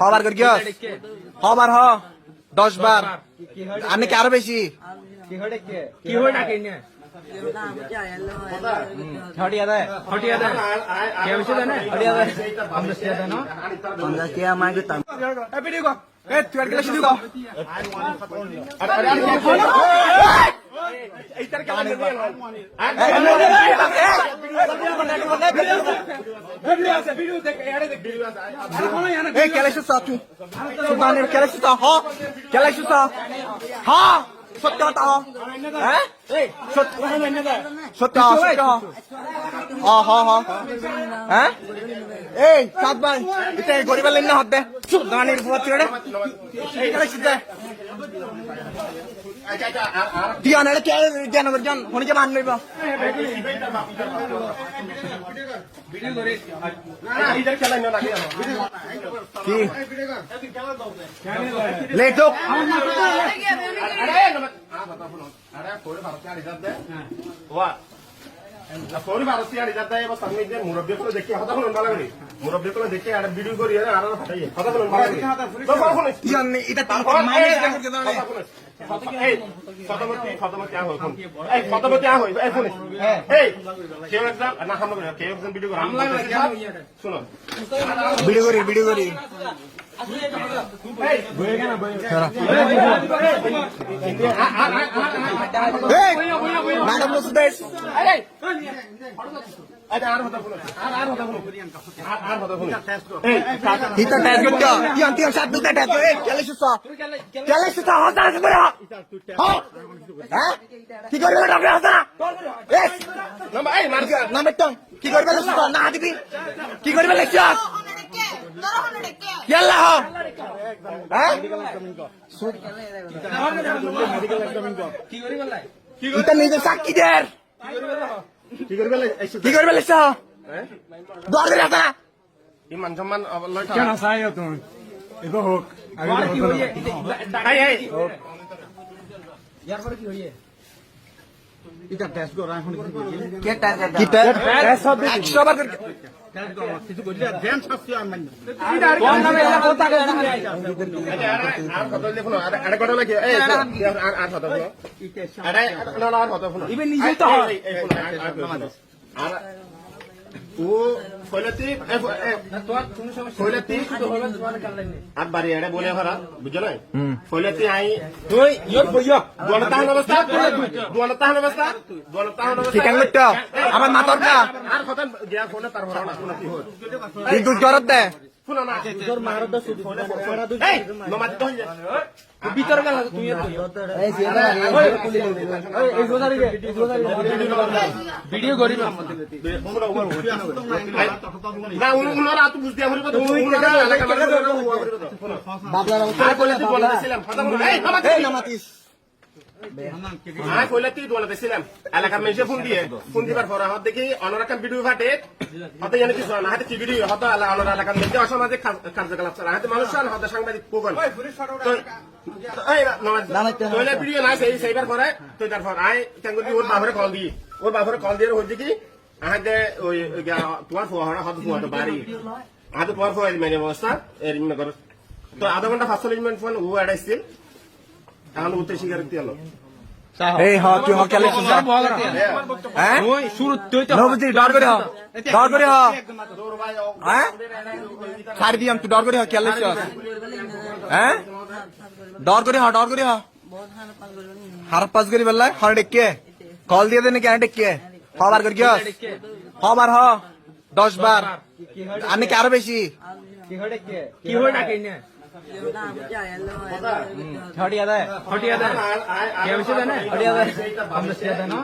হবার কর হবার হ দশ বার আনে কি আরও বেশি কি হয় নে হটিয়া দে হটিয়া দে কে হইছে জানে হটিয়া দে আমরা সে দে না এ ভিডিও কো এ তুই আর কেলেছি দিগো এই কেলেছি সা তুই সুদানের কেলেছি সা হ কেলেছি সা হ সত্য কথা হ্যাঁ সত্য সত্য সত্য হ। হ হ হ্যাঁ এই সাত ভাই এটা গরিবের লাইন না হাত দে সুদানের ফুয়া তুই রে এই কেলেছি দে তুই আনালে কে জ্ঞান করজন শুনিকে মান লইব কি লেট হোক সৌরি ভারতীয় আড়ি যাতে এবার সামনে যে মুরব্বী করে দেখি হতা শুনুন ভালো করে মুরব্বী করে দেখি আর ভিডিও করি আর আর হতা শুনুন ভালো করে এটা তারপর ভিডিও ভিডিও করি ভিডিও করি। ম্যাডাম আচ্ছা হ্যাঁ কি করবে নাম্বার কি করবে না দিবি কি করবে লেকচার ইয়াল্লা হ হ্যাঁ ইতা নিজে সাক্ষী দের কি করবে কি করবে লেকচার দর ধরে হাসা ইমান সম্মান কেন চাই তুমি? এগো হোক। কি ইয়ার পরে কি হইয়ে? এটা টেস্ট করো এখন কিছু করলে কি একশো বার করে কিছু করলে জ্ঞান শাস্তি আমি মান্য আর কথা দেখুন আর আর কথা নাকি আর আর কথা আরে আর হয়। আর- আর কথা আর ও আর বাড়ি এড়ে বলে ভরা বুঝছ না ফয়লাতি আই তুই ইয়র বইয়া দোয়ানা অবস্থা দোয়ানা অবস্থা দোয়ানা অবস্থা ঠিক আছে আমার মাতর না আর কথা গিয়া ফোনে তার হয় জরত দে শোনা না তোর মারদ শুধু এই নমাজ তো হই ভিতর গেল তুই ইয়র বইয়া এই এই রে ভিডিও করিবা না উন উনারা বুঝতে আমরি তো উনারা মানে কইলে তুই বলে দিছিলাম কথা এই এই নামাতিস আয় কইলে তুই বলে দিছিলাম এলাকার মেশে ফোন দিয়ে ফোন দিবার পর হাত দেখি অনরা ভিডিও ফাটে। হতে জানি কিছু না। হাতে কি ভিডিও? হতে অনরা এলাকার মেশে অসামাজিক কার্যকলাপ চালা হাতে মানুষ আর হতে সাংবাদিক পোগল। তো এই নামাজ কইলে ভিডিও না সেই সেইবার পরে তুই তারপর আয় কেঙ্গুলি ওর বাবরে কল দি ওর বাবরে কল দিয়ে হই দেখি আহাতে ওই তোমার ফোয়া হত ফোয়া তো বাড়ি। আহাতে তোমার ফোয়া মানে অবস্থা এর কর। তো আধা ঘণ্টা মিনিট ফোন ও এড়াইছিল এখন উত্তর স্বীকার দিতে হলো এই হ তুই হ কেলে হ্যাঁ। তো নবজি ডর করে হ ডর করে হ হ্যাঁ? ছাড়ি দিয়াম তুই ডর করে হ কেলে হ্যাঁ? ডর করে হ ডর করে হ হার পাস করি বললাই হর ডেকে। কল দিয়ে দেনে কেন ডেকে। হবার কর হবার হ দশ বার। আনে কি আরও বেশি। কি হয় ডাকে? দে দে কে হটিয়া দে আমরা সে দে না